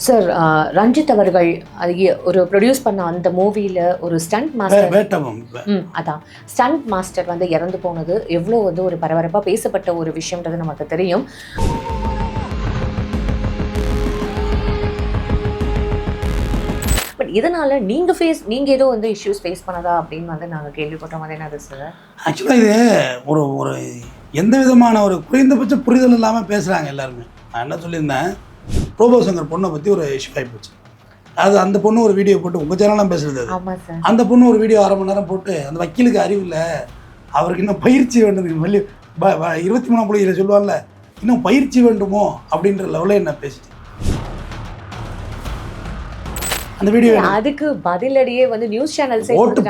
Sir Ranjith அவர்கள் அது எ- ஒரு ப்ரொடியூஸ் பண்ண அந்த மூவியில் ஒரு ஸ்டண்ட் மாஸ்டர் ம் அதான். ஸ்டண்ட் மாஸ்டர் வந்து இறந்து போனது எவ்வளோ வந்து ஒரு பரபரப்பாக பேசப்பட்ட ஒரு விஷயம்ன்றது நமக்கு தெரியும். பட் இதனால நீங்க ஃபேஸ் நீங்க ஏதோ வந்து இஷ்யூஸ் ஃபேஸ் பண்ணதா அப்படின்னு வந்து நாங்க கேள்விப்பட்டோம். அது என்னது சார் ஆக்சுவலாக இது ஒரு ஒரு எந்த விதமான ஒரு குறைந்தபட்ச புரிதல் இல்லாமல் பேசுகிறாங்க எல்லாருமே. நான் என்ன சொல்லியிருந்தேன்? ரோபோ சங்கர் பொண்ணை பற்றி ஒரு இஷ்யூ ஆகி போச்சு. அது அந்த பொண்ணு ஒரு வீடியோ போட்டு உங்கள் சேனலாம் பேசுறது அந்த பொண்ணு ஒரு வீடியோ அரை மணி நேரம் போட்டு அந்த வக்கீலுக்கு அறிவு இல்லை. அவருக்கு இன்னும் பயிற்சி வேண்டும் வெளி இருபத்தி மூணாம் புள்ளியில் சொல்லுவாங்கல்ல இன்னும் பயிற்சி வேண்டுமோ? அப்படின்ற லெவலில் என்ன பேசிட்டு. அந்த வீடியோ அதுக்கு பதிலடியே வந்து நியூஸ் சேனல்ஸே ஓட்டு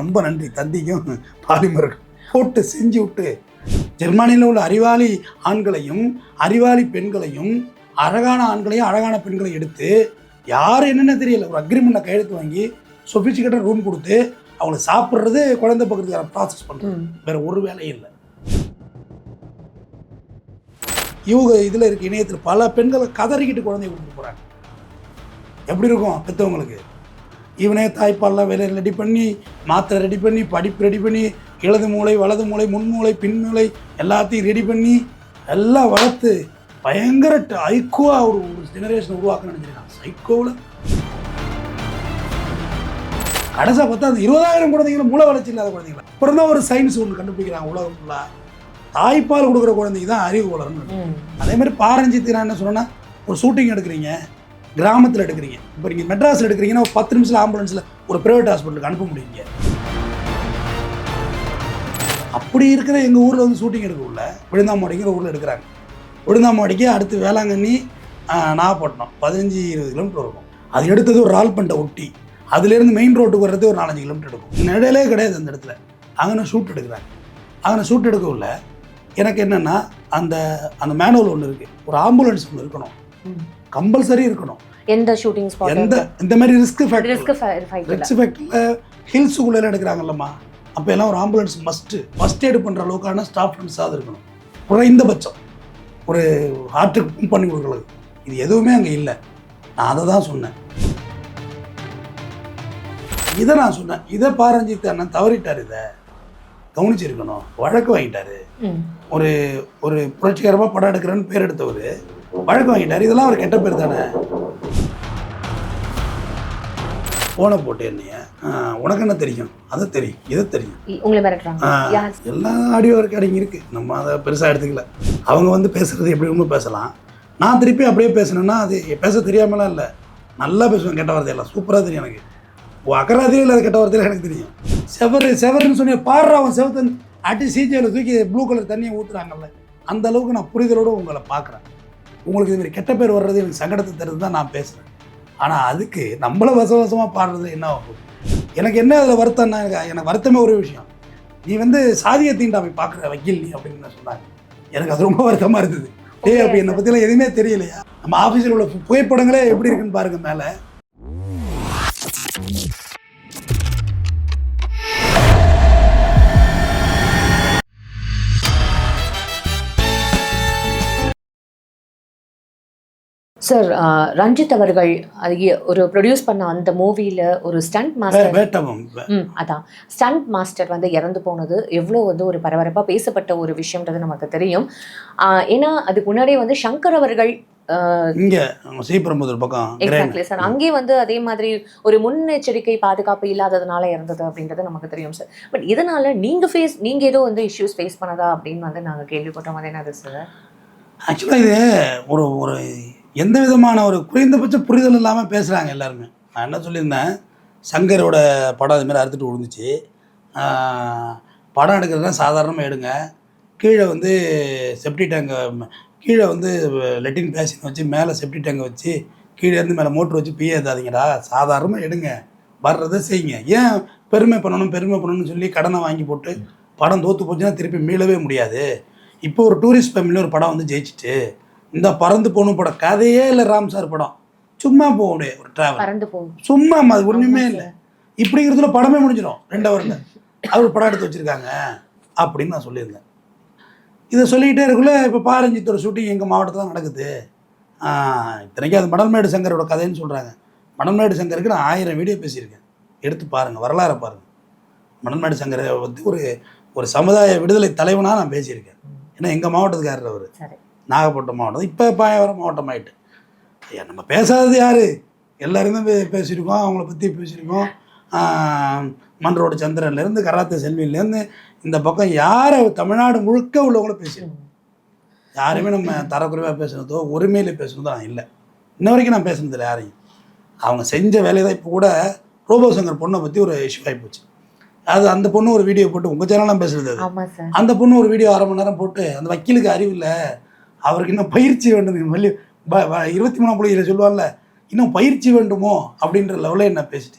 ரொம்ப நன்றி. தந்திக்கும். பாலிமருக்கு போட்டு செஞ்சு விட்டு ஜெர்மனியில் உள்ள அறிவாளி ஆண்களையும் அறிவாளி பெண்களையும் அழகான ஆண்களையும் அழகான பெண்களையும் எடுத்து யார் என்னென்ன தெரியல. ஒரு அக்ரிமெண்ட்டை கையெழுத்து வாங்கி சொபிஸ்டிகேட்டட் ரூம் கொடுத்து அவங்கள சாப்பிட்றது குழந்தை பக்கத்துக்கான ப்ராசஸ் பண்ணுறது. வேற ஒரு வேலையும் இல்லை. இவங்க இதில் இருக்க இணையத்தில் பல பெண்களை கதறிக்கிட்டு குழந்தைய கொடுத்துட்டு போகிறாங்க எப்படி இருக்கும் பெற்றவங்களுக்கு இவனே தாய்ப்பால்லாம் வேலை ரெடி பண்ணி மாத்திரை ரெடி பண்ணி படிப்பு ரெடி பண்ணி இடது மூளை வலது மூளை முன் மூளை பின் மூளை எல்லாத்தையும் ரெடி பண்ணி எல்லாம் வளர்த்து பயங்கர ஐக்கோவாக ஒரு ஒரு ஜெனரேஷன் உருவாக்கணும்னு நினைச்சிருக்காங்க சைக்கோவில் கடைசியாக பார்த்தா அந்த இருபதாயிரம் குழந்தைங்களும் மூளை வளர்ச்சி இல்லாத குழந்தைங்களா அப்புறம் தான் ஒரு சயின்ஸ் ஒன்று கண்டுபிடிக்கிறாங்க உலகம் ஃபுல்லாக தாய்ப்பால் கொடுக்குற குழந்தைக்கு தான் அறிவு வளரணும் அதே மாதிரி பாரஞ்சித்து நான் என்ன சொன்னேன்னா ஒரு ஷூட்டிங் எடுக்கிறீங்க கிராமத்தில் எடுக்கிறீங்க. இப்போ நீங்கள் மெட்ராஸில் எடுக்கிறீங்கன்னா ஒரு பத்து நிமிஷத்தில் ஆம்புலன்ஸில் ஒரு ப்ரைவேட் ஹாஸ்பிட்டலுக்கு அனுப்ப முடியுங்க. அப்படி இருக்கிற எங்கள் ஊரில் வந்து ஷூட்டிங் எடுக்க உள்ள விழுந்தாமாடிங்கிற ஊரில் எடுக்கிறாங்க. விழுந்தாமாடிக்கு அடுத்து வேளாங்கண்ணி நாகப்பட்டினம் பதினஞ்சு இருபது கிலோமீட்டர் இருக்கும். அது எடுத்தது ஒரு ரால்பண்டை ஒட்டி அதுலேருந்து மெயின் ரோட்டுக்கு வர்றது ஒரு நாலஞ்சு கிலோமீட்டர் எடுக்கும். நிழலே கிடையாது அந்த இடத்துல. அங்கே ஷூட் எடுக்கிறாங்க. அங்கே ஷூட் எடுக்க உள்ள எனக்கு என்னென்னா அந்த அந்த மேனுவல் ஒன்று இருக்குது ஒரு ஆம்புலன்ஸ் ஒன்று இருக்கணும். கம்பல்சரி இருக்கணும். எந்த ஷூட்டிங் ஸ்பாட் எந்த இந்த மாதிரி ரிஸ்க் ஃபேக்டர் ரிஸ்க் ரிஸ்க் ஃபேக்டரில் ஹில்ஸுக்குள்ளே எடுக்கிறாங்கல்லம்மா. அப்போ எல்லாம் ஒரு ஆம்புலன்ஸ் மஸ்ட்டு ஃபஸ்ட் எய்டு பண்ணுற அளவுக்கான ஸ்டாஃப் ஃப்ரெண்ட்ஸாக இருக்கணும். குறைந்தபட்சம். ஒரு ஹார்ட்டுக்கு பண்ணி கொடுக்குறது. இது எதுவுமே அங்கே இல்லை. நான் அதை தான் சொன்னேன். இதை நான் சொன்னேன். இதை பாரஞ்சித் அண்ணன் தவறிட்டார் இதை. கவனிச்சிருக்கணும். வழக்கு வாங்கிட்டாரு. ஒரு ஒரு புரட்சிகரமாக படம் எடுக்கிறேன்னு பேர் எடுத்தவர். வழக்கு வாங்கிட்டார். இதெல்லாம் ஒரு கெட்ட பேர் தானே? போனை போட்டு என்னைய உனக்கு என்ன தெரியும்? அது தெரியும். இது தெரியும். எல்லா ஆடியோ ரெக்கார்டிங் இருக்கு. நம்ம அதை பெருசாக எடுத்துக்கல. அவங்க வந்து பேசுறது எப்படி ஒன்றும் பேசலாம். நான் திருப்பி அப்படியே பேசினேன்னா அது பேச தெரியாமலாம் இல்லை. நல்லா பேசுவேன் கெட்ட வார்த்தையெல்லாம். சூப்பராக தெரியும் எனக்கு. உன் அகராதியே இல்லாத கெட்ட வார்த்தையில எனக்கு தெரியும். செவரு செவருன்னு சொன்னி பாடுற அவன் செவத்தன். அடி சீஜையில் தூக்கி ப்ளூ கலர் தண்ணியை ஊற்றுறாங்கல்ல அந்த அளவுக்கு நான் புரிதலோடு உங்களை பார்க்குறேன். உங்களுக்கு இது மாதிரி கெட்ட பேர் வர்றது எனக்கு சங்கடத்தை தருது தான் நான் பேசுகிறேன் ஆனால் அதுக்கு நம்மள வசவசமாக பாடுறது என்ன ஆகும்? எனக்கு என்ன அதில் வருத்தம்னா எனக்கு வருத்தமே ஒரு விஷயம். நீ வந்து சாதிய தீண்டாமை பார்க்குற வக்கீல் நீ அப்படின்னு சொன்னாங்க. எனக்கு அது ரொம்ப வருத்தமாக இருந்தது. டேய் அப்படி என்னை பற்றிலாம் எதுவுமே தெரியலையா? நம்ம ஆஃபீஸில் உள்ள புகைப்படங்களே எப்படி இருக்குன்னு பாருங்க மேலே. சார் ரஞ்சித் அவர்கள் அது எ- ஒரு ப்ரொடியூஸ் பண்ண அந்த மூவியில் ஒரு ஸ்டண்ட் மாஸ்டர் அதான். ஸ்டண்ட் மாஸ்டர் வந்து இறந்து போனது எவ்வளோ வந்து ஒரு பரபரப்பாக பேசப்பட்ட ஒரு விஷயம்ன்றது நமக்கு தெரியும். ஏன்னா அதுக்கு முன்னாடியே வந்து சங்கர் அவர்கள் இங்கே ஸ்ரீபெரும்புதூர் பக்கம் கிரேன் எக்ஸாக்ட்லி சார் அங்கே வந்து அதே மாதிரி ஒரு முன்னெச்சரிக்கை பாதுகாப்பு இல்லாததுனால இறந்தது அப்படின்றது நமக்கு தெரியும் சார் பட் இதனால நீங்க ஃபேஸ் நீங்க ஏதோ வந்து இஷ்யூஸ் ஃபேஸ் பண்ணதா அப்படின்னு வந்து நாங்க கேள்விப்பட்டோம். அது என்னது சார் ஆக்சுவலாக இது ஒரு ஒரு எந்த விதமான ஒரு குறைந்தபட்ச புரிதல் இல்லாமல் பேசுகிறாங்க எல்லாருமே. நான் என்ன சொல்லியிருந்தேன்? சங்கரோட படம் அதுமாரி அறுத்துட்டு விழுந்துச்சு. படம் எடுக்கிறதுலாம் சாதாரணமாக எடுங்க. கீழே வந்து செப்டி டேங்கை கீழே வந்து லெட்டின் பேசின் வச்சு மேலே செப்டி டேங்கை வச்சு கீழே இருந்து மேலே மோட்ரு வச்சு பிய சாதாரணமாக எடுங்க. வர்றதை செய்யுங்க. ஏன் பெருமை பண்ணணும் பெருமை பண்ணணும்னு சொல்லி கடனை வாங்கி போட்டு படம் தோற்று போச்சுன்னா திருப்பி மீளவே முடியாது. இப்போ ஒரு டூரிஸ்ட் ஃபேமிலியில் ஒரு படம் வந்து ஜெயிச்சுட்டு இந்த பறந்து போகணும் படம் கதையே இல்லை ராம் சார் படம். சும்மா போக முடியாது ஒரு டிராவல் சும்மா அது ஒன்றுமே இல்லை. இப்படிங்கிறதுல படமே முடிஞ்சிடும் ரெண்டு ஹவரில் அவர் படம் எடுத்து வச்சுருக்காங்க அப்படின்னு நான் சொல்லியிருந்தேன். இதை சொல்லிக்கிட்டே இருக்குள்ள இப்போ பாரஞ்சித்தோட ஷூட்டிங் எங்கள் மாவட்டத்தில் நடக்குது. இத்தனைக்கும் அது மணல்மேடு சங்கரோட கதைன்னு சொல்கிறாங்க மணல்மேடு சங்கருக்கு நான் ஆயிரம் வீடியோ பேசியிருக்கேன். எடுத்து பாருங்கள் வரலாறை பாருங்கள் மணல்மேடு சங்கரை வந்து ஒரு ஒரு சமுதாய விடுதலை தலைவனாக நான் பேசியிருக்கேன். ஏன்னா எங்கள் மாவட்டத்துக்காரர் அவர். நாகப்பட்டினம் மாவட்டம். இப்போ பாயவரம் மாவட்டம் ஆயிட்டு ஐயா நம்ம பேசாதது யார்? எல்லாருமே பே- பேசியிருக்கோம். அவங்கள பற்றி பேசியிருக்கோம். மன்றோடு சந்திரன்லேருந்து கராத்தே செல்வியிலேருந்து இந்த பக்கம் யாரை தமிழ்நாடு முழுக்க உள்ளவங்களும் பேசியிருக்கோம். யாருமே நம்ம தரக்குறைவாக பேசுனதோ உரிமையில் பேசுனதோ நான் இல்லை. இன்ன வரைக்கும் நான் பேசுனதில்லை யாரையும். அவங்க செஞ்ச வேலையை தான் இப்போ கூட ரோபோ சங்கர் பொண்ணை பற்றி ஒரு இஷ்யூ ஆகிப்போச்சு அது அந்த பொண்ணு ஒரு வீடியோ போட்டு உங்கள் சேனலாம் பேசுறது அந்த பொண்ணு ஒரு வீடியோ அரை மணி நேரம் போட்டு அந்த வக்கீலுக்கு அறிவில்லை அவருக்கு இன்னும் பயிற்சி ப- ப- இருபத்தி மூணாம் புள்ளியில் சொல்லுவாங்கல்ல இன்னும் பயிற்சி வேண்டுமோ? அப்படின்ற லெவலில் என்ன பேசிட்டு.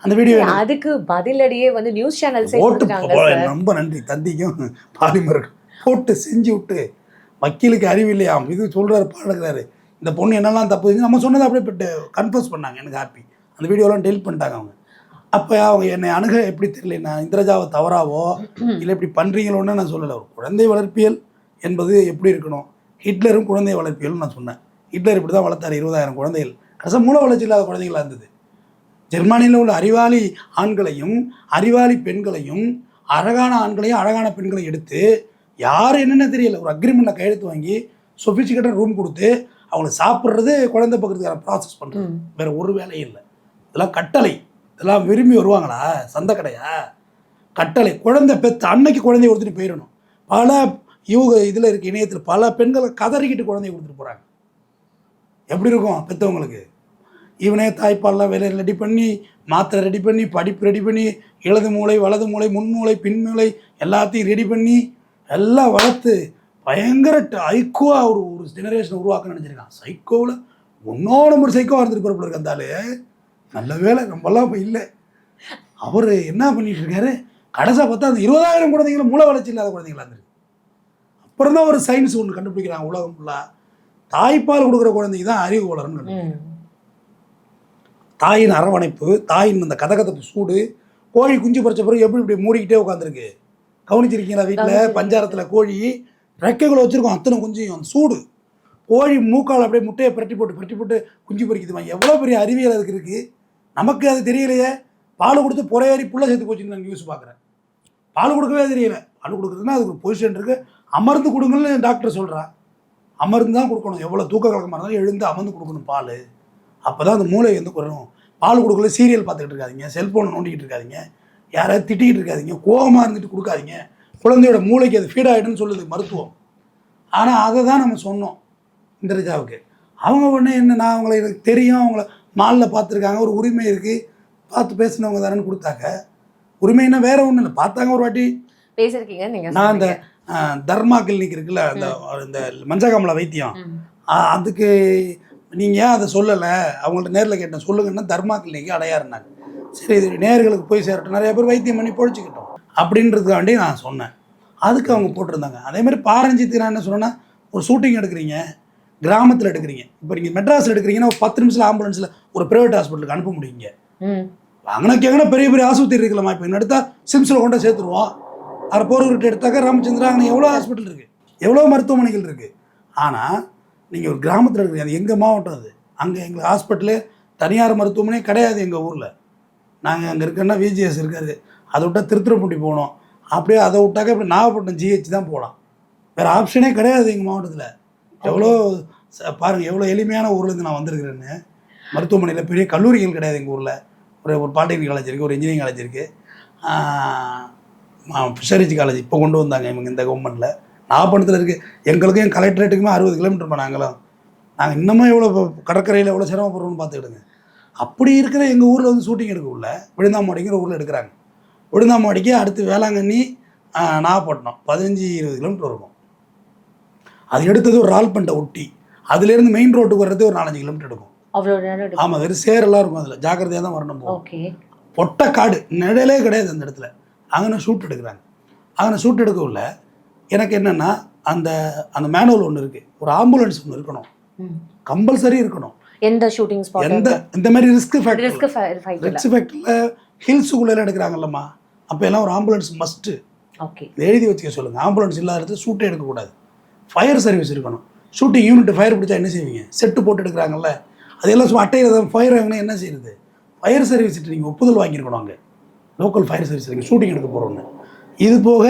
அந்த வீடியோ அதுக்கு பதிலடியே வந்து நியூஸ் சேனல்ஸே சார். ரொம்ப நன்றி. தந்திக்கும் பாலிமருக்கும் போட்டு செஞ்சு விட்டு வக்கீலுக்கு அறிவில்லையாம் இது சொல்கிறாரு பாடுகிறாரு இந்த பொண்ணு என்னெல்லாம் தப்பு நம்ம சொன்னதை அப்படியே போட்டு கன்ஃபர்ஸ் பண்ணாங்க எனக்கு ஹாப்பி அந்த வீடியோலாம் டெலிட் பண்ணிட்டாங்க அவங்க. அப்போ அவங்க என்னை அணுக எப்படி தெரியல நான் இந்திரஜாவை தவறாவோ இல்லை இப்படி பண்ணுறீங்களோன்னு நான் சொல்லலை. ஒரு குழந்தை வளர்ப்பியல் என்பது எப்படி இருக்கணும்? ஹிட்லரும் குழந்தை வளர்ப்பியல்னு நான் சொன்னேன். ஹிட்லர் இப்படி தான் வளர்த்தாரு இருபதாயிரம் குழந்தைகள். கடைசி மூல வளர்ச்சி இல்லாத குழந்தைகளா இருந்தது. ஜெர்மனியில் உள்ள அறிவாளி ஆண்களையும் அறிவாளி பெண்களையும் அழகான ஆண்களையும் அழகான பெண்களையும் எடுத்து யார் என்னென்ன தெரியல. ஒரு அக்ரிமெண்ட்டில் கையெழுத்து வாங்கி சொஃபிஸ்டிகேட்டட் ரூம் கொடுத்து அவங்களை சாப்பிட்றது குழந்தை பக்கத்துக்கான ப்ராசஸ் பண்ணுறது. வேற ஒரு வேலையும் இல்லை. இதெல்லாம் கட்டளை. இதெல்லாம் விரும்பி வருவாங்களா? சந்தை கடையா? கட்டளை. குழந்தை பெத்த அன்னைக்கு குழந்தைய கொடுத்துட்டு போயிடணும். பல இவங்க இதில் இருக்க இணையத்தில் பல பெண்களை கதறிக்கிட்டு குழந்தைய கொடுத்துட்டு போகிறாங்க எப்படி இருக்கும் பெற்றவங்களுக்கு இவனே தாய்ப்பால்லாம் வேலை ரெடி பண்ணி மாத்திரை ரெடி பண்ணி படிப்பு ரெடி பண்ணி இடது மூளை வலது மூளை முன்மூளை பின்மூளை எல்லாத்தையும் ரெடி பண்ணி எல்லாம் வளர்த்து பயங்கர ஐக்கோவாக ஒரு ஒரு ஜெனரேஷன் உருவாக்க நினச்சிருக்கான். சைக்கோவில் ஒன்றோ நம்பர் சைக்கோவாக இருந்துட்டு போகிற போல அந்த நல்ல வேலை நம்மலாம் இப்போ இல்லை. அவர் என்ன பண்ணிட்டு இருக்காரு? கடைசியாக பார்த்தா அந்த இருபதாயிரம் குழந்தைங்களும் மூளை வளர்ச்சி இல்லாத குழந்தைங்களா இருந்துருக்கு. அப்புறம் தான் ஒரு சயின்ஸ் ஒன்று கண்டுபிடிக்கிறாங்க உலகம் ஃபுல்லாக தாய்ப்பால் கொடுக்குற குழந்தைக்கு தான் அறிவு வளரும்னு. தாயின் அரவணைப்பு தாயின் அந்த கதகதப்பு சூடு கோழி குஞ்சு பறிச்ச பிறகு எப்படி இப்படி மூடிக்கிட்டே உட்காந்துருக்கு கவனிச்சிருக்கீங்களா வீட்டில். பஞ்சாரத்தில் கோழி ரெக்கைகளை வச்சுருக்கோம் அத்தனை குஞ்சையும் அந்த சூடு. கோழி மூக்கால் அப்படியே முட்டையை பிரட்டி போட்டு பிரட்டி போட்டு குஞ்சு பறிக்குதுமா? எவ்வளோ பெரிய அறிவியல் அதுக்கு இருக்குது நமக்கு அது தெரியலையே. பால் கொடுத்து புறையேறி புள்ள சேர்த்து போச்சுன்னு நான் நியூஸ் பார்க்குறேன். பால் கொடுக்கவே தெரியல. பால் கொடுக்குறதுன்னா அதுக்கு பொசிஷன் இருக்குது அமர்ந்து கொடுங்கன்னு டாக்டர் சொல்கிறா அமர்ந்து தான் கொடுக்கணும். எவ்வளோ தூக்க கலக்கமாக இருந்தாலும் எழுந்து அமர்ந்து கொடுக்கணும் பால். அப்போ தான் அந்த மூளை வந்து குறையும். பால் கொடுக்கல சீரியல் பார்த்துக்கிட்டு இருக்காதீங்க. செல்ஃபோனை நோண்டிக்கிட்டு இருக்காதீங்க. யாராவது திட்டிக்கிட்டு இருக்காதீங்க. கோவமாக இருந்துட்டு கொடுக்காதீங்க. குழந்தையோட மூளைக்கு அது ஃபீட் ஆகிடுன்னு சொல்லுது மருத்துவம். ஆனால் அதை தான் நம்ம சொன்னோம் இந்திரஜாவுக்கு. அவங்க உடனே என்ன நான் அவங்கள எனக்கு தெரியும். அவங்கள மாலில் பார்த்துருக்காங்க. ஒரு உரிமை இருக்குது பார்த்து பேசினவங்க தானேன்னு கொடுத்தாங்க. உரிமைன்னா வேற ஒன்றும் இல்லை. பார்த்தாங்க ஒரு வாட்டி. பேசிருக்கீங்க நீங்க நான் அந்த தர்மா கிளினிக் இருக்குல்ல அந்த இந்த மஞ்சகாமலா வைத்தியம். அதுக்கு நீங்கள் ஏன் அதை சொல்லலை? அவங்கள்ட்ட நேரில் கேட்டேன். சொல்லுங்கன்னா தர்மா கிளினிக்கு அடையாறுனாங்க. சரி இது நேர்களுக்கு போய் சேரட்டும். நிறைய பேர் வைத்தியம் பண்ணி பொழைச்சிக்கிட்டோம். அப்படின்றதுக்காண்டி நான் சொன்னேன். அதுக்கு அவங்க போட்டிருந்தாங்க. அதே மாதிரி பாரஞ்சித்துக்கு நான் என்ன சொன்னேன்னா ஒரு ஷூட்டிங் எடுக்கிறீங்க கிராமத்தில் எடுக்கிறீங்க. இப்போ நீங்கள் மெட்ராஸில் எடுக்கிறீங்கன்னா ஒரு பத்து நிமிஷத்தில் ஆம்புலன்ஸில் ஒரு ப்ரைவேட் ஹாஸ்பிட்டலுக்கு அனுப்ப முடியுங்க. ம். அங்கனக்கு எங்கன்னா பெரிய பெரிய ஆஸ்பத்திரி இருக்கலாமா இப்போ என்ன எடுத்தால் சிம்ஸில் கொண்டு சேர்த்துருவோம். அரை போர்கிட்ட எடுத்தாக்கா ராமச்சந்திரா அங்கே எவ்வளோ ஹாஸ்பிட்டல் இருக்குது எவ்வளோ மருத்துவமனைகள் இருக்குது ஆனால் நீங்கள் ஒரு கிராமத்தில் இருக்கிறீங்க அது எங்கள் மாவட்டம் அது? அங்கே எங்களுக்கு ஹாஸ்பிட்டலு தனியார் மருத்துவமனை கிடையாது எங்கள் ஊரில். நாங்கள் அங்கே இருக்கோன்னா விஜிஎஸ் இருக்காது. அதை விட்டால் திருத்துறைப்பூண்டி போகணும். அப்படியே அதை விட்டாக்க இப்படி நாகப்பட்டினம் ஜிஹெச் தான் போகலாம். வேறு ஆப்ஷனே கிடையாது எங்கள் மாவட்டத்தில். எவ்வளோ பாருங்கள் எவ்வளோ எளிமையான ஊர்லேருந்து நான் வந்திருக்கிறேன்னு. மருத்துவமனையில் பெரிய கல்லூரிகள் கிடையாது எங்கள் ஊரில். ஒரு ஒரு பாலிடெக்னிக் காலேஜ் இருக்குது ஒரு இன்ஜினியரிங் காலேஜ் இருக்குது ஃபிஷரிஜ் காலேஜ் இப்போ கொண்டு வந்தாங்க இவங்க இந்த கவர்மெண்ட்டில் நாகப்பட்டினத்தில் இருக்குது எங்களுக்கும் என் கலெக்டரேட்டுக்குமே அறுபது கிலோமீட்டர் நாங்களாம் நாங்கள் இன்னமும் எவ்வளோ கடற்கரையில் எவ்வளோ சிரமப்படுறோம்னு பார்த்துக்கிடுங்க. அப்படி இருக்கிற எங்கள் ஊரில் வந்து ஷூட்டிங் எடுக்க உள்ள விழுந்தாமாடிங்கிற ஊரில் எடுக்கிறாங்க. விழுந்தாமாடிக்கு அடுத்து வேளாங்கண்ணி நாகப்பட்டினம். பதினஞ்சு இருபது கிலோமீட்டர் இருக்கும். அது எடுத்தது ஒரு ரால்பண்டை ஒட்டி அதுலேருந்து மெயின் ரோட்டுக்கு வர்றது ஒரு நாலஞ்சு கிலோமீட்டர் எடுக்கும். ஆமாம் வெறும் சேரெல்லாம் இருக்கும் அதில். ஜாக்கிரதையாக தான் வரணும் ஓகே பொட்டை காடு நிழலே கிடையாது அந்த இடத்துல. அங்கே ஷூட் எடுக்கிறாங்க. அங்கே ஷூட் எடுக்க உள்ள எனக்கு என்னென்னா அந்த அந்த மேனுவல் ஒன்று இருக்குது ஒரு ஆம்புலன்ஸ் ஒன்று இருக்கணும். கம்பல்சரி இருக்கணும். எந்த ஷூட்டிங் ஸ்பாட் எந்த இந்த மாதிரி ரிஸ்க் ஃபேக்டர் ரிஸ்க் ஃபேக்டரில் ஹில்ஸுக்குள்ளே எடுக்கிறாங்கல்லம்மா. அப்போ எல்லாம் ஒரு ஆம்புலன்ஸ் மஸ்ட்டு ஓகே எழுதி வச்சுக்க சொல்லுங்கள் ஆம்புலன்ஸ் இல்லாத இடத்துல ஷூட்டே எடுக்கக்கூடாது. ஃபயர் சர்வீஸ் இருக்கணும். ஷூட்டிங் யூனிட் ஃபயர் பிடிச்சா என்ன செய்வீங்க? செட்டு போட்டு எடுக்கிறாங்கல்ல. அதெல்லாம் சும்மா அட்டையில் ஃபயர் வாங்கினா என்ன செய்யுது ஃபயர் சர்வீஸ்ட்டு நீங்கள் ஒப்புதல் வாங்கியிருக்கணும் அங்கே. லோக்கல் ஃபயர் சர்வீஸ் நீங்கள் ஷூட்டிங் எடுக்க போகிறோன்னு இது போக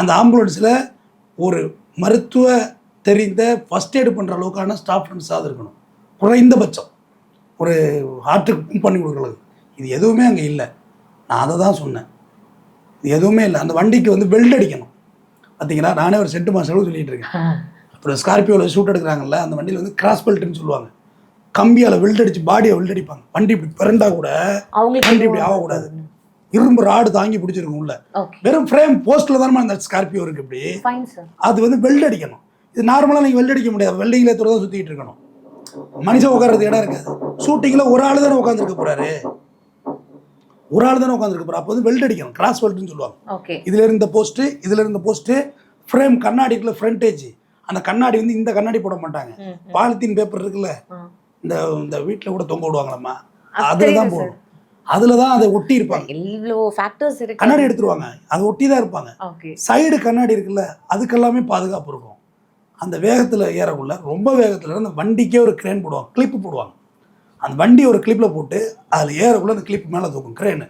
அந்த ஆம்புலன்ஸில் ஒரு மருத்துவ தெரிந்த ஃபஸ்ட் எய்டு பண்ணுற அளவுக்கான ஸ்டாஃப் ஃப்ரெண்ட்ஸாக இருக்கணும். குறைந்தபட்சம். ஒரு ஹார்ட்டுக்கு பண்ணி கொடுக்குறது. இது எதுவுமே அங்கே இல்லை. நான் அதை தான் சொன்னேன். இது எதுவுமே இல்லை. அந்த வண்டிக்கு வந்து பெல்ட் அடிக்கணும். பார்த்தீங்களா நானே ஒரு செட்டு மாதம் சொல்லிட்டு இருக்கேன். அப்புறம் ஸ்கார்பியோவில் ஷூட் எடுக்கிறாங்கல்ல அந்த வண்டியில் வந்து கிராஸ் பெல்ட்னு சொல்லுவாங்க. கம்பியால் வெல்ட் அடிச்சு பாடியை வெல்ட் அடிப்பாங்க. வண்டி இப்படி பிறண்டா கூட வண்டி இப்படி ஆகக்கூடாது. இரும்பு ராடு தாங்கி பிடிச்சிருக்கும் உள்ள வெறும் ஃப்ரேம் போஸ்ட்டில் தானே அந்த ஸ்கார்பியோ இருக்கு இப்படி. அது வந்து வெல்ட் அடிக்கணும். இது நார்மலாக நீங்கள் வெல்ட் அடிக்க முடியாது. வெல்டிங்கில் எத்தனை தான் சுற்றிட்டு இருக்கணும். மனுஷன் உட்கார்றது இடம் இருக்காது. ஷூட்டிங்கில் ஒரு ஆள் தானே உட்காந்துருக்க போறாரு. ஒரு ஆள் தானே உட்காந்துருக்க போறாரு. அப்போ வந்து வெல்ட் அடிக்கணும். கிராஸ் வெல்ட்னு சொல்லுவாங்க. இதுல இருந்த போஸ்ட்டு இதுல இருந்த போஸ்ட்டு ஃப்ரேம் கண்ணாடிக்குள்ள ஃப்ரண்டேஜ் அந்த கண்ணாடி வந்து இந்த கண்ணாடி போட மாட்டாங்க. பாலித்தீன் பேப்பர் இருக்குல்ல. இந்த இந்த வீட்டில் கூட தொங்க விடுவாங்களம்மா. அது அதில் தான் போடணும். அதில் தான் அதை ஒட்டி இருப்பாங்க இவ்வளோ ஃபேக்டர்ஸ் இருக்கு. கண்ணாடி எடுத்துருவாங்க. அதை ஒட்டி தான் இருப்பாங்க சைடு கண்ணாடி இருக்குல்ல அதுக்கெல்லாமே பாதுகாப்பு இருக்கும். அந்த வேகத்தில் ஏறக்குள்ள ரொம்ப வேகத்தில் அந்த வண்டிக்கே ஒரு கிரேன் போடுவாங்க. கிளிப்பு போடுவாங்க. அந்த வண்டி ஒரு கிளிப்பில் போட்டு அதில் ஏறக்குள்ள அந்த கிளிப் மேலே தூக்கும். கிரேனு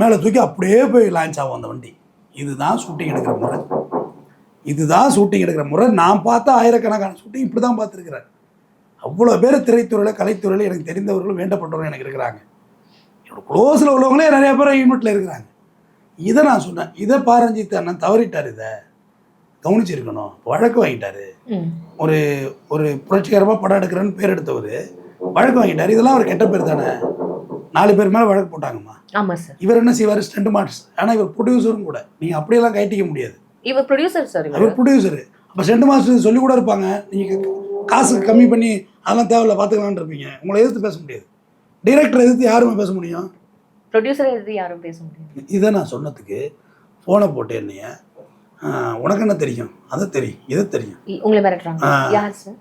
மேலே தூக்கி அப்படியே போய் லான்ச் ஆகும் அந்த வண்டி. இதுதான் ஷூட்டிங் எடுக்கிற முறை. இதுதான் ஷூட்டிங் எடுக்கிற முறை. நான் பார்த்த ஆயிரக்கணக்கான ஷூட்டிங் இப்படி தான் பார்த்துருக்கிறேன் அவ்வளோ பேர் திரைத்துறையில் கலைத்துறையில் எனக்கு தெரிந்தவர்களும் வேண்டப்பட்டவர்களும் எனக்கு இருக்கிறாங்க. க்ளோஸில் உள்ளவங்களே நிறைய பேர் யூனிட்டில் இருக்கிறாங்க. இதை நான் சொன்னேன். இதை பாரஞ்சித் அண்ணன் தவறிட்டார் இதை. கவனிச்சிருக்கணும். வழக்கு வாங்கிட்டாரு. ஒரு ஒரு புரட்சிகரமாக படம் எடுக்கிறேன்னு பேர் எடுத்தவர். வழக்கு வாங்கிட்டார். இதெல்லாம் ஒரு கெட்ட பேர் தானே? நாலு பேர் மேலே வழக்கு போட்டாங்கம்மா. ஆமா சார் இவர் என்ன செய்வார்? ஸ்டண்ட் மார்க்ஸ் ஆனால் இவர் ப்ரொடியூசரும் கூட. நீங்கள் அப்படியெல்லாம் கைட்டிக்க முடியாது. இவர் ப்ரொடியூசர் சார் இவர். அவர் ப்ரொடியூசரு அப்போ ஸ்டண்ட் மாஸ்டர் சொல்லி கூட இருப்பாங்க. நீங்கள் காசு கம்மி பண்ணி அதெல்லாம் தேவையில்ல பார்த்துக்கலான்னு இருப்பீங்க. உங்களை எதிர்த்து பேச முடியாது. டைரக்டர் எதிர்த்து யாருமே பேச முடியும்? ப்ரொடியூசர் எழுதி யாரும் பேச முடியாது. இதை நான் சொன்னதுக்கு ஃபோனை போட்டு என்னைய உனக்கு என்ன தெரியும்? அது தெரியும் இது தெரியும்? உங்களை மிரட்டுறாங்க.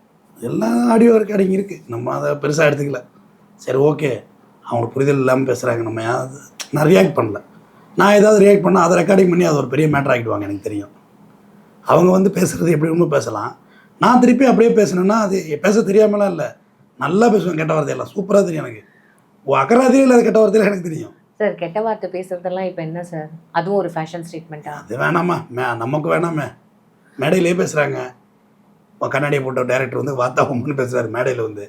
எல்லாம் ஆடியோ ரெக்கார்டிங் இருக்குது நம்ம அதை பெருசாக எடுத்துக்கல. சரி ஓகே அவங்களுக்கு புரிதல் இல்லாமல் பேசுகிறாங்க நம்ம நான் ரியாக்ட் பண்ணல. நான் ஏதாவது ரியாக்ட் பண்ணால் அதை ரெக்கார்டிங் பண்ணி அது ஒரு பெரிய மேட்டர் ஆகிடுவாங்க எனக்கு தெரியும். அவங்க வந்து பேசுகிறது எப்படி வேணுமோ பேசலாம். நான் திருப்பி அப்படியே பேசினேன்னா அது பேச தெரியாமலாம் இல்லை. நல்லா பேசுவேன் கெட்ட வார்த்தையெல்லாம். சூப்பராக தெரியும் எனக்கு. ஓ அக்கறாதையும் இல்லாத கெட்ட வார்த்தையெல்லாம் எனக்கு தெரியும். சார் கெட்ட வார்த்தை பேசுறதெல்லாம் இப்போ என்ன சார் அதுவும் ஒரு ஃபேஷன் ஸ்டேட்மெண்ட்டா அது வேணாமா? மே நமக்கு வேணாமே. மேடையிலே பேசுகிறாங்க கண்ணாடியை போட்ட டேரக்டர் வந்து வாத்தா உம்னு பேசுகிறாரு மேடையில் வந்து.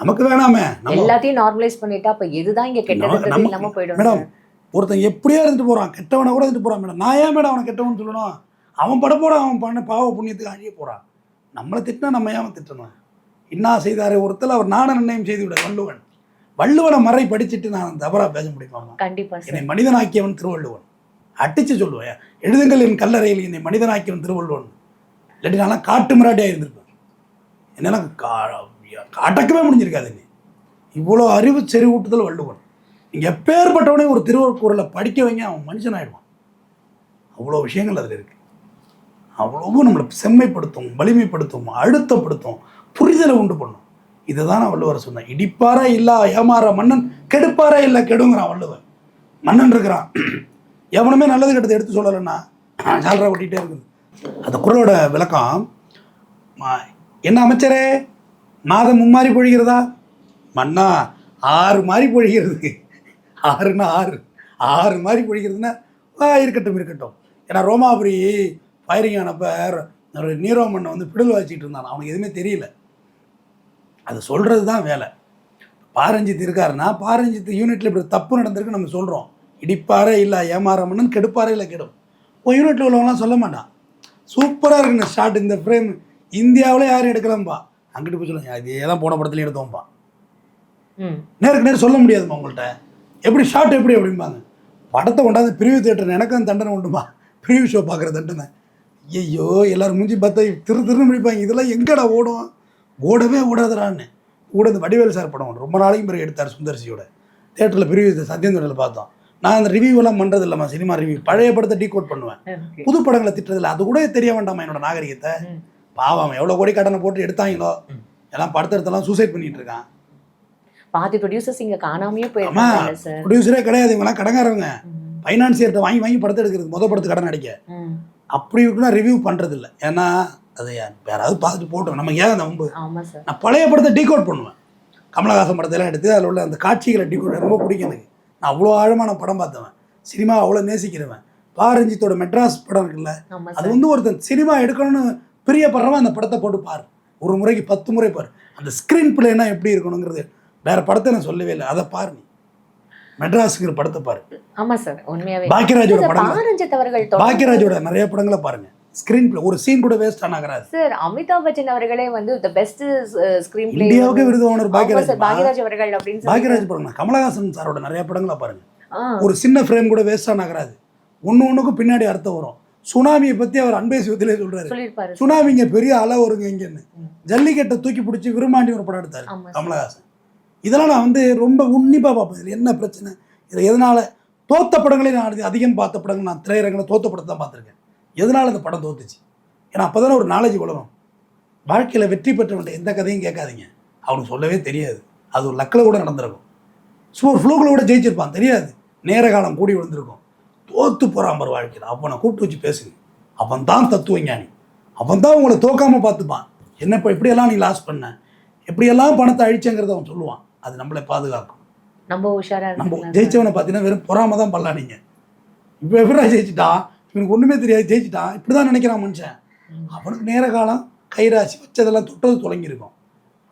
நமக்கு வேணாமே. நம்ம எல்லாத்தையும் நார்மலைஸ் பண்ணிட்டா அப்ப எதுதான் இங்க கெட்டது நம்ம- இல்லாம போயிடும் மேடம் ஒருத்தன் எப்படியா இருந்துட்டு போகிறான் கெட்டவனை கூட இருந்துட்டு போகிறான் மேடம். நான் ஏன் மேடம் அவனை கெட்டவன் சொல்லணும்? அவன் பட போகிறான் அவன் பண்ண பாவ புண்ணியத்துக்கு அழிய போகிறான் நம்மளை திட்டினா நம்ம ஏன் திட்டணும்? இன்னா செய்தாரே ஒருத்தல் அவர் நாண நிர்ணயம் செய்து விட வள்ளுவன். வள்ளுவனை மறை படிச்சுட்டு நான் தவறாக பேச முடியுமாமா கண்டிப்பா என்னை மனிதனாக்கியவன் திருவள்ளுவன். அடிச்சு சொல்லுவேன். எழுதுங்கள் என் கல்லறையில் என்னை மனிதனாக்கியவன் திருவள்ளுவன். இல்லாட்டி நான்லாம் காட்டு மிராட்டியாக இருந்திருப்பேன். என்னெல்லாம் கா- அடக்கவே முடிஞ்சிருக்காது நீ இவ்வளோ அறிவு செறிவூட்டுதல் வள்ளுவன். நீங்கள் எப்பேற்பட்டவனே ஒரு திருவள்ளுவரை படிக்க வைங்க அவன் மனுஷன் ஆயிடுவான் அவ்வளோ விஷயங்கள் அதில் இருக்குது அவ்வளவும் நம்மளை செம்மைப்படுத்தும் வலிமைப்படுத்தும் அழுத்தப்படுத்தும் புரிதலை உண்டு பண்ணும். இதை தான் நான் வள்ளுவர் சொன்னேன். இடிப்பாரா இல்லா ஏமாற மன்னன் கெடுப்பாரா இல்லை கெடுங்கிறான் வள்ளுவர். மன்னன் இருக்கிறான். எவனுமே நல்லது கெட்டதை எடுத்து சொல்லலைன்னா ஜாலரா ஒட்டிகிட்டே இருக்குது. அந்த குரலோட விளக்கம் மா- என்ன அமைச்சரே? மாதம் மும்மாறி பொழிகிறதா? மன்னா ஆறு மாதிரி பொழிகிறது. ஆறுனா ஆறு. ஆறு மாதிரி பொழிகிறதுன்னா இருக்கட்டும் இருக்கட்டும். ஏன்னா ரோமாபுரி ஃபயரிங் ஆனப்ப நீரோ மண்ணை வந்து பிடல் வச்சுட்டு இருந்தான். அவனுக்கு எதுவுமே தெரியல. அது சொல்கிறது தான் வேலை. பாரஞ்சித் இருக்காருன்னா பாரஞ்சித் யூனிட்டில் இப்படி தப்பு நடந்திருக்கு நம்ம சொல்கிறோம் இடிப்பாரே இல்லை ஏமாற மன்னன் கெடுப்பாரே இல்லை கெடும். இப்போ யூனிட்டில் உள்ளவங்களாம் சொல்ல மாட்டான். சூப்பராக இருக்கு இந்த ஷாட் இந்த ஃப்ரேம் இந்தியாவிலே யாரும் எடுக்கலாம்பா. அங்கிட்டு போய் சொல்லுங்க இதே தான் போன படத்துலையும் எடுத்தோம்பா. ம். நேருக்கு நேர் சொல்ல முடியாதுமா உங்கள்கிட்ட எப்படி ஷாட் எப்படி அப்படிம்பாங்க. படத்தை கொண்டாந்து பிரிவு தேட்டர் எனக்கு அந்த தண்டனை உண்டுமா? பிரிவு ஷோ பார்க்குற தண்டனை. ஐயோ எல்லாரும் மூஞ்சி பார்த்தா திரு திருன்னு முடிப்பாங்க இதெல்லாம் எங்கடா ஓடும்? ஓடவே ஓடாதடான்னு. கூட இந்த வடிவேல் சார் படம் ரொம்ப நாளைக்கு பிறகு எடுத்தார் சுந்தர்சியோட. தேட்டரில் பிரிவு சத்யேந்திரனில் பார்த்தோம். நான் அந்த ரிவ்யூ எல்லாம் பண்ணுறது இல்லைம்மா சினிமா ரிவ்யூ பழைய படத்தை டீகோட் பண்ணுவேன். Okay. புது படங்களை திட்டுறதில்ல. அது கூட தெரிய வேண்டாமா என்னோட நாகரிகத்தை. பாவம் எவ்வளோ கோடி கடனை போட்டு எடுத்தாங்களோ. எல்லாம் படத்தை எடுத்தெல்லாம் சூசைட் பண்ணிட்டு இருக்கான் பாதி ப்ரொடியூசர்ஸ் இங்க காணாமயே போயிருக்காங்க சார் ப்ரொடியூசரே கிடையாது. இவங்கெல்லாம் கடங்காரவங்க. ஃபைனான்சியர்கிட்ட வாங்கி வாங்கி படத்தை எடுக்கிறது. முத படத்துக்கு கடன் அடிக்க. அப்படி இருக்குன்னா ரிவ்யூ பண்ணுறது இல்லை ஏன்னா அது யாராவது பார்த்துட்டு போட்டோம் நம்ம ஏன் அந்த வம்பு நான் பழைய படத்தை டீகோட் பண்ணுவேன். கமலஹாசன் படத்தெல்லாம் எடுத்து அதில் உள்ள அந்த காட்சிகளை டீகோட் ரொம்ப பிடிக்கும் எனக்கு. நான் அவ்வளோ ஆழமான படம் பார்த்தவன். சினிமா அவ்வளோ நேசிக்கிறவன். பாரஞ்சித்தோட மெட்ராஸ் படம் இருக்குல்ல அது வந்து ஒருத்தன் சினிமா எடுக்கணும்னு பிரியப்படுறவன் அந்த படத்தை போட்டு பாரு. ஒரு முறைக்கு பத்து முறை பாரு. அந்த ஸ்க்ரீன் பிளேனா எப்படி இருக்கணுங்கிறது வேற படத்தை நான் சொல்லவே இல்லை. அதை பாரு நீ. மெட்ராஸுங்கிற படத்தை பாரு. ஆமா சார் உண்மையாவே. பாக்கியராஜோட தொடர்ந்து- பாக்கியராஜோட நிறைய படங்களை பாருங்க. ஸ்க்ரீன் பிளே ஒரு சீன் கூட வேஸ்ட் ஆனாகிறாது சார் அமிதாப் பச்சன் அவர்களே வந்து த பெஸ்ட் ஸ்கிரீன் பிளே இந்தியாவுக்கு விருது ஓனர் பாக்கியராஜ் சார் பாக்யராஜ் அவர்கள் அப்படின்னு சொல்லி பாக்கியராஜ் படம் கமலஹாசன் சாரோட நிறைய படங்களை பாருங்க. ஒரு சின்ன ஃப்ரேம் கூட வேஸ்ட் ஆனாகிறாது ஒன்று ஒன்றுக்கும் பின்னாடி அர்த்தம் வரும். சுனாமியை பற்றி அவர் அன்பே சிவத்திலே சொல்றாரு. சொல்லியிருப்பாரு சுனாமிங்க பெரிய அலை வருங்க இங்கன்னு. ஜல்லிக்கட்டை தூக்கி பிடிச்சி விரும்மாண்டி ஒரு படம் எடுத்தாரு. கமலஹாசன். இதெல்லாம் நான் வந்து ரொம்ப உன்னிப்பாக பார்ப்பேன். இதில் என்ன பிரச்சனை? இதில் எதனால தோத்த படங்களே நான் அதிக- அதிகம் பார்த்த படங்கள் நான் திரையரங்கில் தோத்த படத்தை தான் பார்த்துருக்கேன். எதனால இந்த படம் தோத்துச்சு? ஏன்னா அப்போ தானே ஒரு நாலேஜ் வளரும். வாழ்க்கையில் வெற்றி பெற்றவன்ட்ட எந்த கதையும் கேட்காதீங்க. அவனுக்கு சொல்லவே தெரியாது. அது ஒரு லக்கில் கூட நடந்திருக்கும். சும்மா ஒரு ஃப்ளூக்கில் கூட ஜெயிச்சிருப்பான். தெரியாது. நேர காலம் கூடி விழுந்திருக்கும். தோத்து போகிறான் பாரு வாழ்க்கையில். அவனை கூப்பிட்டு வச்சு பேசுங்க. அவன் தான் தத்துவ ஞானி அவன் தான் உங்களை தோக்காமல் பார்த்துப்பான். என்ன இப்போ எப்படியெல்லாம் நீ லாஸ் பண்ண? எப்படியெல்லாம் பணத்தை அழிச்சங்கிறத அவன் சொல்லுவான். அது நம்மளை பாதுகாக்கும். நம்ம உஷாரா நம்ம ஜெயிச்சவனை பார்த்தீங்கன்னா வெறும் பொறாம தான் பல்லானீங்க இப்போ எப்படா ஜெயிச்சிட்டான்? இவனுக்கு ஒன்றுமே தெரியாது ஜெயிச்சிட்டான் இப்படி தான் நினைக்கிறான் மனுஷன். அவனுக்கு நேர காலம் கைராசி வச்சதெல்லாம் தொட்டது தொலைங்கிருக்கும்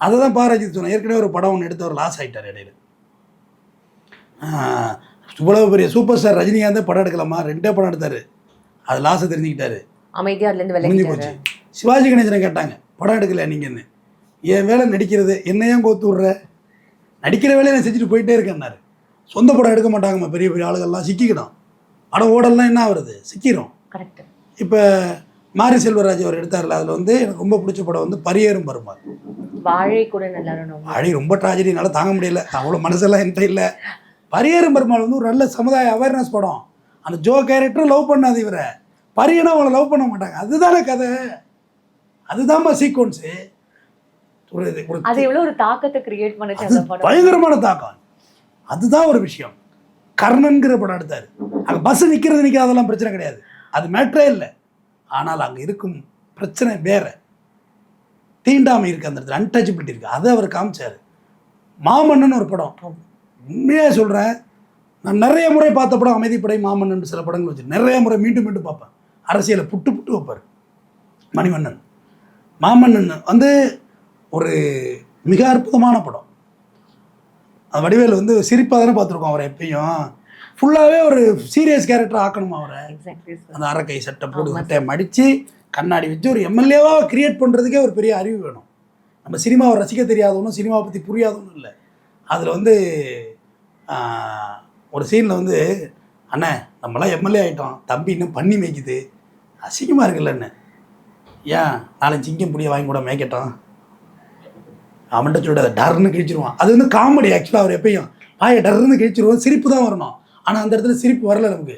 அதை தான் பாராஜித் சொன்னேன். ஏற்கனவே ஒரு படம் ஒன்று எடுத்து அவர் லாஸ் ஆகிட்டார் இடையில. இவ்வளவு பெரிய சூப்பர் ஸ்டார் ரஜினிகாந்தே படம் எடுக்கலாமா? ரெண்டே படம் எடுத்தார். அது லாஸை தெரிஞ்சுக்கிட்டாரு. அமைதியா அதுல இருந்து முடிஞ்சு விலகிட்டாரு போச்சு. சிவாஜி கணேசனை கேட்டாங்க. படம் எடுக்கல நீங்கன்னு. என் வேலை நடிக்கிறது என்ன ஏன் கோத்து விட்ற? நடிக்கிற வேலையை நான் செஞ்சுட்டு போயிட்டே இருக்கேன்னாரு. சொந்த படம் எடுக்க மாட்டாங்கம்மா பெரிய பெரிய ஆளுகள்லாம். சிக்கிக்கிடும். படம் ஓடலாம் என்ன ஆகுறது சிக்கிரும். இப்போ மாரி செல்வராஜ் அவர் எடுத்தார்ல அதில் வந்து எனக்கு ரொம்ப பிடிச்ச படம் வந்து பரியேறும் பருமாள். வாழை கூட நல்லா அழி ரொம்ப ட்ராஜடி என்னால் தாங்க முடியல. அவ்வளோ மனசெல்லாம் என்கிட்ட இல்லை. பரியேறும் பெருமாள் வந்து ஒரு நல்ல சமுதாய அவேர்னஸ் படம். அந்த ஜோ கேரக்டர் லவ் பண்ணாது இவரை. பரியனா அவளை லவ் பண்ண மாட்டாங்க. அதுதானே கதை. அதுதான்மா சீக்வன்ஸு ஒரு பயங்கரமான தாக்கம். அதுதான் ஒரு விஷயம். கர்ணன்கிற படம் எடுத்தார். அங்கே பஸ் நிற்கிறது நிற்காதெல்லாம் பிரச்சனை கிடையாது. அது மேட்ரே இல்லை. ஆனால் அங்கே இருக்கும் பிரச்சனை வேற. தீண்டாமை இருக்குது அந்த இடத்துல அன்டச்சபிலிட்டி இருக்குது அதை அவர் காமிச்சார். மாமன்னன் ஒரு படம். உண்மையாக சொல்கிறேன் நான் நிறைய முறை பார்த்த படம் அமைதிப்படை மாமன்னன் சில படங்கள் வச்சு. நிறைய முறை மீண்டும் மீண்டும் பார்ப்பேன். அரசியலை புட்டு புட்டு வைப்பார். மணிவண்ணன். மாமன்னன் வந்து ஒரு மிக அற்புதமான படம். வடிவேல் வந்து சிரிப்பாக தானே பார்த்துருக்கோம் அவரை எப்பயும். ஃபுல்லாகவே ஒரு சீரியஸ் கேரக்டர் ஆக்கணுமா அவரை. அந்த அரைக்கை சட்டை போட்டு சட்டையை மடித்து கண்ணாடி வச்சு ஒரு எம்எல்ஏவாக கிரியேட் பண்ணுறதுக்கே ஒரு பெரிய அறிவு வேணும். நம்ம சினிமாவை ரசிக்க தெரியாதவனும் சினிமாவை பற்றி புரியாதவனும் இல்லை. அதில் வந்து ஒரு சீனில் வந்து அண்ணே நம்மளாம் எம்எல்ஏ ஆகிட்டோம் தம்பி இன்னும் பண்ணி மேய்க்குது. அசிங்கமாக இருக்குல்ல என்ன ஏன்? நாலஞ்சு சிங்கம் புடிய வாங்கி கூட மேய்க்கட்டும். அவன்கிட்ட சொல்லிட்டு அதை டர்னு கிழிச்சிருவான். அது வந்து காமெடி ஆக்சுவலாக அவர் எப்பயும் வாயை டர்னு கிழிச்சிருவோம் சிரிப்பு தான் வரணும். ஆனால் அந்த இடத்துல சிரிப்பு வரல நமக்கு.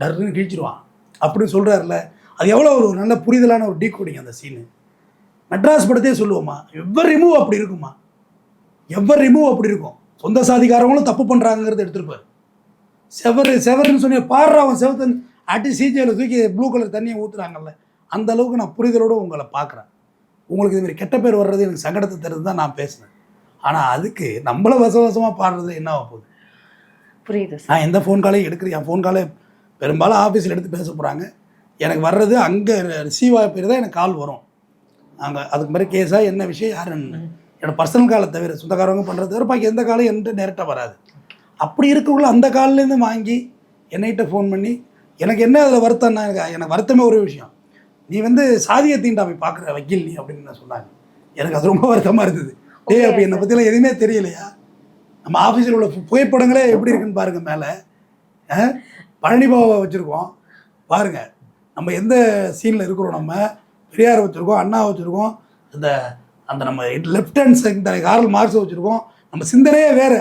டர்னு கிழிச்சிருவான். அப்படின்னு சொல்கிறாருல அது எவ்வளோ ஒரு நல்ல புரிதலான ஒரு டீக்கோடிங் அந்த சீனு மெட்ராஸ் படத்தையே சொல்லுவோம்மா எவ்வர் ரிமூவ் அப்படி இருக்குமா எவ்வர் ரிமூவ் அப்படி இருக்கும். சொந்த சாதிக்காரங்களும் தப்பு பண்ணுறாங்கிறத எடுத்துருப்பார். செவரு செவருன்னு சொன்ன பாடுற அவன் செவத்தன் அடி சிஜியில் தூக்கி ப்ளூ கலர் தண்ணியை ஊற்றுறாங்கல்ல அந்த அளவுக்கு நான் புரிதலோடு உங்களை பார்க்குறேன். உங்களுக்கு இது மாதிரி கெட்ட பேர் வர்றது எனக்கு சங்கடத்தை தருது தான் நான் பேசினேன் ஆனால் அதுக்கு நம்மள வசவசமாக பாடுறது என்ன ஆக போகுது? புரியுது நான் எந்த ஃபோன் காலையும் எடுக்கிறேன்? என் ஃபோன் காலை பெரும்பாலும் ஆஃபீஸில் எடுத்து பேச போகிறாங்க எனக்கு வர்றது அங்கே ரிசீவ் பேர் தான் எனக்கு கால் வரும். அங்கே அதுக்கு மாதிரி கேஸாக என்ன விஷயம் யார் என்ன? என்னோட பர்சனல் காலை தவிர சொந்தக்காரவங்க பண்ணுறது தவிர பாக்கி எந்த காலம் என்கிட்ட நேரட்டாக வராது. அப்படி இருக்கக்குள்ள அந்த கால்லேருந்து வாங்கி என்னைகிட்ட ஃபோன் பண்ணி எனக்கு என்ன அதில் வருத்தம்னா எனக்கு எனக்கு வருத்தமே ஒரு விஷயம். நீ வந்து சாதிய தீண்டாமை பார்க்குற வக்கீல் நீ அப்படின்னு நான் சொன்னாங்க. எனக்கு அது ரொம்ப வருத்தமாக இருந்தது. டேய் அப்படி என்னை பற்றிலாம் எதுவுமே தெரியலையா? நம்ம ஆஃபீஸில் உள்ள புகைப்படங்களே எப்படி இருக்குன்னு பாருங்க மேலே. பழனி பாபாவை வச்சுருக்கோம். பாருங்க. நம்ம எந்த சீனில் இருக்கிறோம் நம்ம? பெரியார் வச்சுருக்கோம் அண்ணா வச்சுருக்கோம். இந்த அந்த நம்ம left hand side Karl Marx வச்சுருக்கோம். நம்ம சிந்தனையே வேற.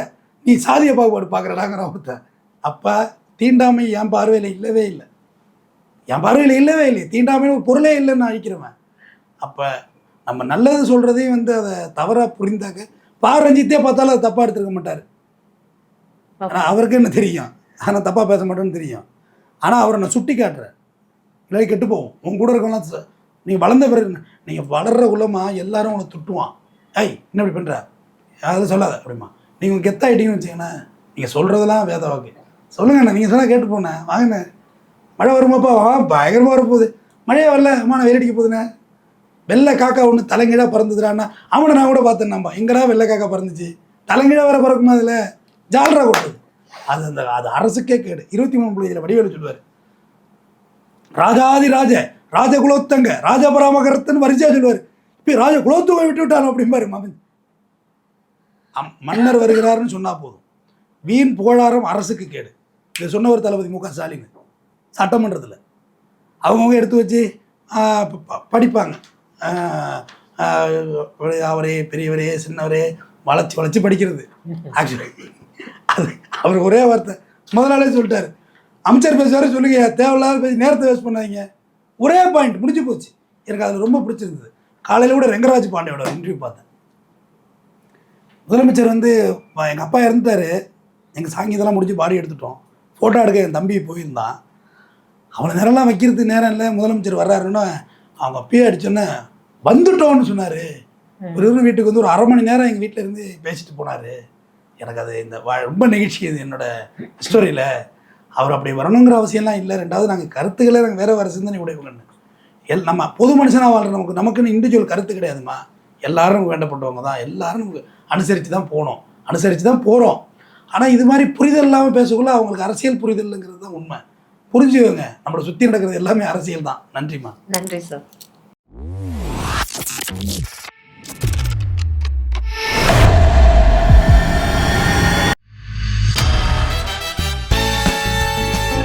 நீ சாதிய பாகுபாடு பார்க்குறடாங்கிற ஒருத்தன் அப்போ தீண்டாமை என் பார்வையில் இல்லவே இல்லை. என் பார்வையில் இல்லவே இல்லை தீண்டாமைன்னு ஒரு பொருளே இல்லைன்னு நான் அழிக்கிறவன் அப்போ நம்ம நல்லது சொல்கிறதையும் வந்து அதை தவறாக புரிந்தாக்க பா ரஞ்சித்தே பார்த்தாலும் அதை தப்பாக எடுத்துருக்க மாட்டார். ஆனால் அவருக்கு என்ன தெரியும்? ஆனால் தப்பாக பேச மாட்டேன்னு தெரியும். ஆனால் அவரை நான் சுட்டி காட்டுறேன். இல்லை கெட்டு போவோம். உன் கூட இருக்கவங்களாம் ச- நீங்கள் வளர்ந்த பிறகு நீங்கள் வளர்ற குலமாக எல்லாரும் உங்களை துட்டுவான். ஐய் என்ன இப்படி பண்ணுற அதை சொல்லாத அப்படிமா நீங்கள் கெத்தாயிட்டீங்கன்னு வச்சுக்கண்ணே நீங்கள் சொல்கிறதெல்லாம் வேத வாக்கு. சொல்லுங்கண்ணே நீங்கள் சொன்னால் கேட்டு போனேன் வாங்கண்ணே மழை வருமாப்பா? வா பயங்கரமாக வரப்போகுது. மழையே வரல. அம்மா நான் வெயிலடிக்க போகுதுண்ணே. வெள்ளை காக்கா ஒன்று தலைங்கீழாக பறந்துதுடான்னா அவனை நான் கூட பார்த்தேன் நம்ம எங்கடா வெள்ளை காக்கா பறந்துச்சு? தலைங்கீழாக வர பறக்குமா அதில்? ஜாலராக கொடுத்தது. அது அந்த அது அரசுக்கே கேடு. இருபத்தி மூணு புள்ளியில் வடிவேலு சொல்லுவார். ராஜாதி ராஜ ராஜ குலோத்தங்க ராஜ பராமகரத்துன்னு வரிசையாக சொல்லுவார். இப்போ ராஜ குலோத்துவை விட்டு விட்டான் அப்படிம்பாரு மகன். அம் மன்னர் வருகிறாருன்னு சொன்னால் போதும். வீண் புகழாரம் அரசுக்கு கேடு. இதை சொன்னவர் தளபதி மு க ஸ்டாலின். சட்டமன்றத்தில். அவங்கவுங்க எடுத்து வச்சு படிப்பாங்க. அவரே பெரியவரே சின்னவரே வளைச்சி வளைச்சி படிக்கிறது. ஆக்சுவலி அது அவர் ஒரே வார்த்தை. முதல் நாளே சொல்லிட்டாரு. அமைச்சர் பேசுவார சொல்லுங்க தேவையில்லாத பேசி நேரத்தை வேஸ்ட் பண்ணாதீங்க. ஒரே பாயிண்ட் முடிஞ்சு போச்சு. எனக்கு அதில் ரொம்ப பிடிச்சிருந்தது. காலையில் கூட ரெங்கராஜ் பாண்டியோட இன்டர்வியூ பார்த்தேன். முதலமைச்சர் வந்து எங்கள் அப்பா இறந்துட்டாரு. எங்கள் சாங்கியதெல்லாம் முடிஞ்சு பாடி எடுத்துட்டோம். ஃபோட்டோ எடுக்க என் தம்பி போயிருந்தான். அவனை நேரம்லாம் வைக்கிறதுக்கு நேரம் இல்லை முதலமைச்சர் வர்றாருன்னா அவங்க அப்பயே அடிச்சோன்னே வந்துட்டோன்னு சொன்னார். ஒரு ஒரு வீட்டுக்கு வந்து ஒரு அரை மணி நேரம் எங்கள் வீட்டில் இருந்து பேசிட்டு போனார். எனக்கு அது இந்த வா- ரொம்ப நிகழ்ச்சி இது என்னோட ஸ்டோரியில் அவர் அப்படி வரணுங்கிற அவசியம்லாம் இல்லை. ரெண்டாவது நாங்கள் கருத்துக்களை நாங்கள் வேற வேறு சிந்தனை உடையவங்கன்னு. எல் நம்ம பொது மனுஷனாக வாழ்ற நமக்கு நமக்குன்னு இண்டிவிஜுவல் கருத்து கிடையாதுமா எல்லாரும் வேண்டப்பட்டவங்க தான். எல்லாரும் நமக்கு அனுசரித்து தான் போனோம். அனுசரித்து தான் போகிறோம் ஆனால் இது மாதிரி புரிதல் இல்லாமல் பேசக்குள்ள அவங்களுக்கு அரசியல் புரிதல்ங்கிறது தான் உண்மை. புரிஞ்சுக்கோங்க. நம்மளை சுற்றி நடக்கிறது எல்லாமே அரசியல் தான் நன்றிம்மா. நன்றி சார்